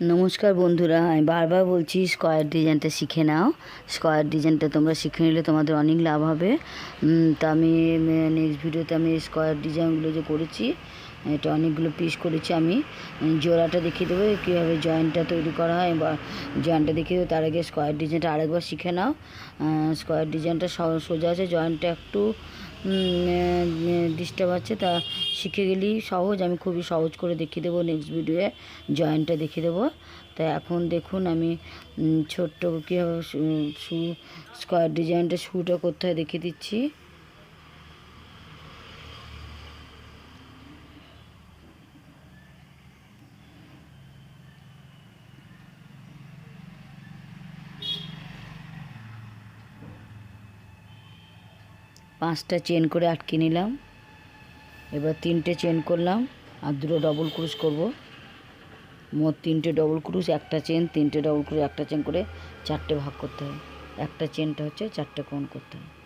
নমস্কার বন্ধুরা, আমি বারবার বলছি স্কোয়ার ডিজাইনটা শিখে নাও। স্কোয়ার ডিজাইনটা তোমরা শিখে নিলে তোমাদের অনেক লাভ হবে। তো আমি নেক্সট ভিডিওতে আমি স্কোয়ার ডিজাইনগুলো যে করেছি এটা অনেকগুলো পিস করেছি আমি। জোড়াটা দেখিয়ে দেবো, কীভাবে জয়েন্টটা তৈরি করা হয় বা জয়েন্টটা দেখিয়ে দেবো। তার আগে স্কোয়ার ডিজাইনটা আরেকবার শিখে নাও। স্কোয়ার ডিজাইনটা সোজা আছে জয়েন্টটা একটু ডিস্টার্ব আছে। তা শিখে গেলেই সহজ, আমি খুবই সহজ করে দেখিয়ে দেবো নেক্সট ভিডিওয়ে জয়েন্টটা দেখিয়ে দেবো। তা এখন দেখুন আমি ছোট্ট কীভাবে শু স্কোয়ার ডিজাইনটা শুটা করতে হয় দেখিয়ে দিচ্ছি। পাঁচটা চেন করে আটকে নিলাম। এবার তিনটে চেন করলাম, আর দুটো ডবল ক্রুশ করব। মোট তিনটে ডবল ক্রুশ একটা চেন তিনটে ডবল ক্রুশ একটা চেন করে চারটে ভাগ করতে হয়। একটা চেনটা হচ্ছে চারটে কোণ করতে হয়।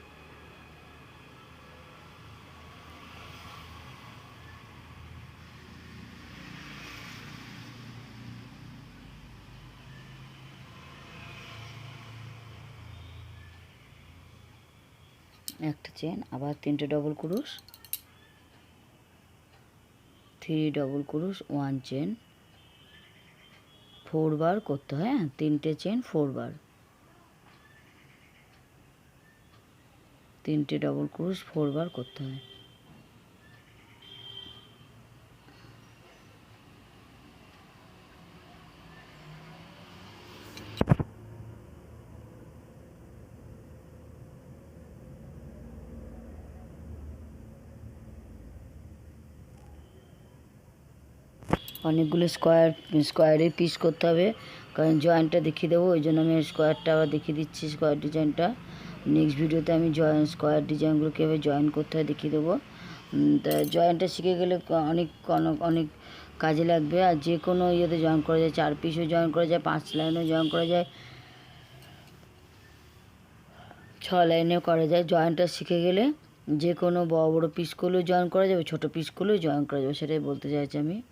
একটা চেন আবার তিনটে ডবল ক্রুশ থ্রি ডবল ক্রুশ ওয়ান চেন ফোর বার করতে হয় হ্যাঁ? তিনটে চেন ফোর বার তিনটে ডবল ক্রুশ ফোর বার করতে হয়। অনেকগুলো স্কোয়ার স্কোয়ারের পিস করতে হবে। কারণ জয়েন্টটা দেখিয়ে দেবো, ওই জন্য আমি স্কোয়ারটা আবার দেখিয়ে দিচ্ছি স্কোয়ার ডিজাইনটা নেক্সট ভিডিওতে আমি জয়েন স্কোয়ার ডিজাইনগুলো কীভাবে জয়েন করতে হয়, দেখিয়ে দেবো। তা জয়েন্টটা শিখে গেলে অনেক, অনেক- অনেক কাজে লাগবে। আর যে কোনো ইয়েতে জয়েন করা যায়, চার পিসও জয়েন করা যায়, পাঁচ লাইনও জয়েন করা যায়, ছ লাইনেও করা যায়। জয়েন্টটা শিখে গেলে যে কোনো বড় বড় পিসগুলো জয়েন করা যাবে, ছোটো পিসগুলো জয়েন করা যাবে, সেটাই বলতে চাইছি আমি।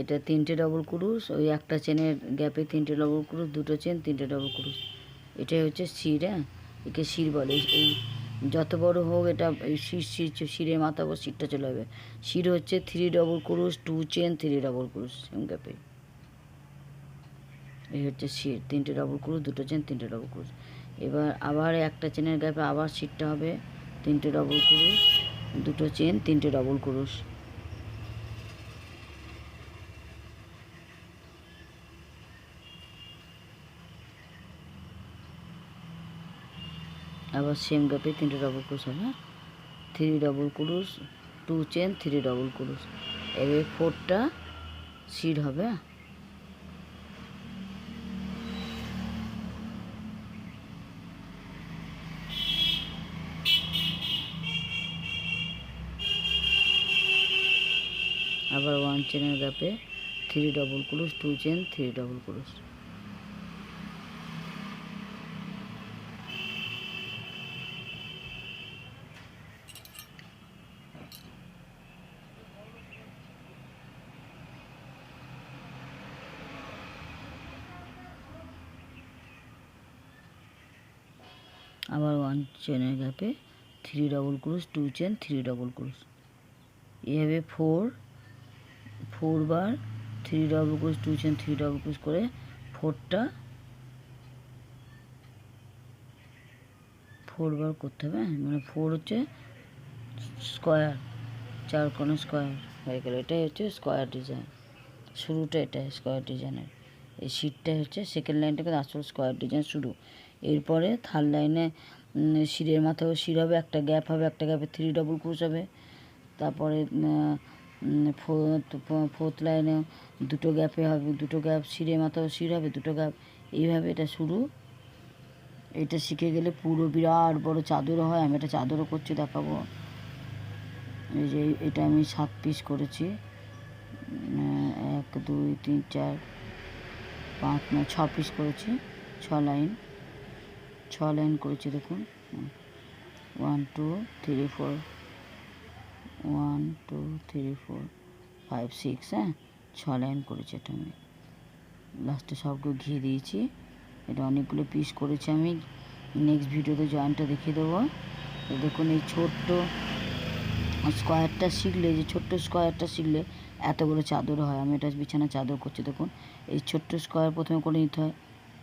এটা তিনটে ডবল ক্রুশ ওই একটা চেনের গ্যাপে তিনটে ডবল ক্রুশ দুটো চেন তিনটে ডবল ক্রুশ এটাই হচ্ছে শির হ্যাঁ? একে শির বলে। এই- যত বড় হোক এটা এই শির শির শিরের মাথা উপর শিরটা চলে যাবে। শির হচ্ছে থ্রি ডবল ক্রুশ টু চেন থ্রি ডবল ক্রুশ সেম গ্যাপে এই হচ্ছে শির, তিনটে ডবল ক্রুশ দুটো চেন তিনটে ডবল ক্রুশ এবার আবার একটা চেনের গ্যাপে আবার শিরটা হবে, তিনটে ডবল ক্রুশ দুটো চেন তিনটে ডবল ক্রুশ আবার সেম গ্যাপে তিনটে ডবল ক্রুশ হবে থ্রি ডবল ক্রুশ টু চেন থ্রি ডবল ক্রুশ এবার ফোরটা সিড হবে আবার ওয়ান চেনের গ্যাপে থ্রি ডবল ক্রুশ টু চেন থ্রি ডবল ক্রুশ আবার ওয়ান চেনের গ্যাপে থ্রি ডবল ক্রুশ টু চেন থ্রি ডবল ক্রুশ এভাবে ফোর ফোর বার থ্রি ডবল ক্রুশ টু চেন থ্রি ডবল ক্রুশ করে ফোরটা ফোর বার করতে হবে হ্যাঁ? মানে ফোর হচ্ছে স্কোয়ার চার কোনো স্কোয়ার হয়ে গেল। এটাই হচ্ছে স্কোয়ার ডিজাইন শুরুটা এটাই স্কোয়ার ডিজাইনের এই শিটটাই হচ্ছে সেকেন্ড লাইনটা কিন্তু আসল স্কোয়ার ডিজাইন শুরু। এরপরে থার্ড লাইনে শিরের মাথাও শির হবে, একটা গ্যাপ হবে, একটা গ্যাপে থ্রি ডবল ক্রুশ হবে। তারপরে ফোর্থ লাইনে দুটো গ্যাপে হবে, দুটো গ্যাপ শিরের মাথাও শির হবে, দুটো গ্যাপ এইভাবে এটা শুরু। এটা শিখে গেলে পুরো বিরাট বড় চাদরও হয়, আমি এটা চাদরও করছি, দেখাবো। এই যে, এটা আমি সাত পিস করেছি। এক, দুই, তিন, চার, পাঁচ, নয়, ছ পিস করেছি, ছ লাইন ছ লাইন করেছি, দেখুন। One two three four one two three four five six হ্যাঁ? ছ লাইন করেছি এটা আমি। লাস্টে সবগুলো ঘিয়ে দিয়েছি। এটা অনেকগুলো পিস করেছি আমি। নেক্সট ভিডিওতে জয়েন্টটা দেখিয়ে দেবো। দেখুন, এই ছোট্ট স্কোয়ারটা শিখলে, যে ছোট্ট স্কোয়ারটা শিখলে এত বড় চাদর হয়। আমি এটা বিছানা চাদর করছি, দেখুন। এই ছোট্ট স্কোয়ার প্রথমে করে নিতে হয়।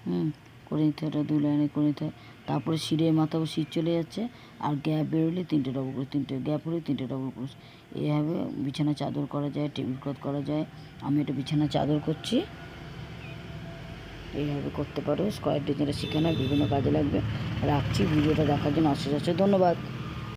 হুম? করে নিতে হয় দু লাইনে করে নিতে হয়। তারপরে সিঁড়ে মাথা সিট চলে যাচ্ছে, আর গ্যাপ বেরোলে তিনটে ডবল করে তিনটে গ্যাপ হলে তিনটে ডবল করে এইভাবে বিছানা চাদর করা যায় টেবিল ক্লথ করা যায়। আমি এটা বিছানা চাদর করছি। এইভাবে করতে পারো স্কোয়ার ডিজাইনটা শেখানো বিভিন্ন কাজে লাগবে। রাখছি, ভিডিওটা দেখার জন্য অশেষ অশেষ ধন্যবাদ।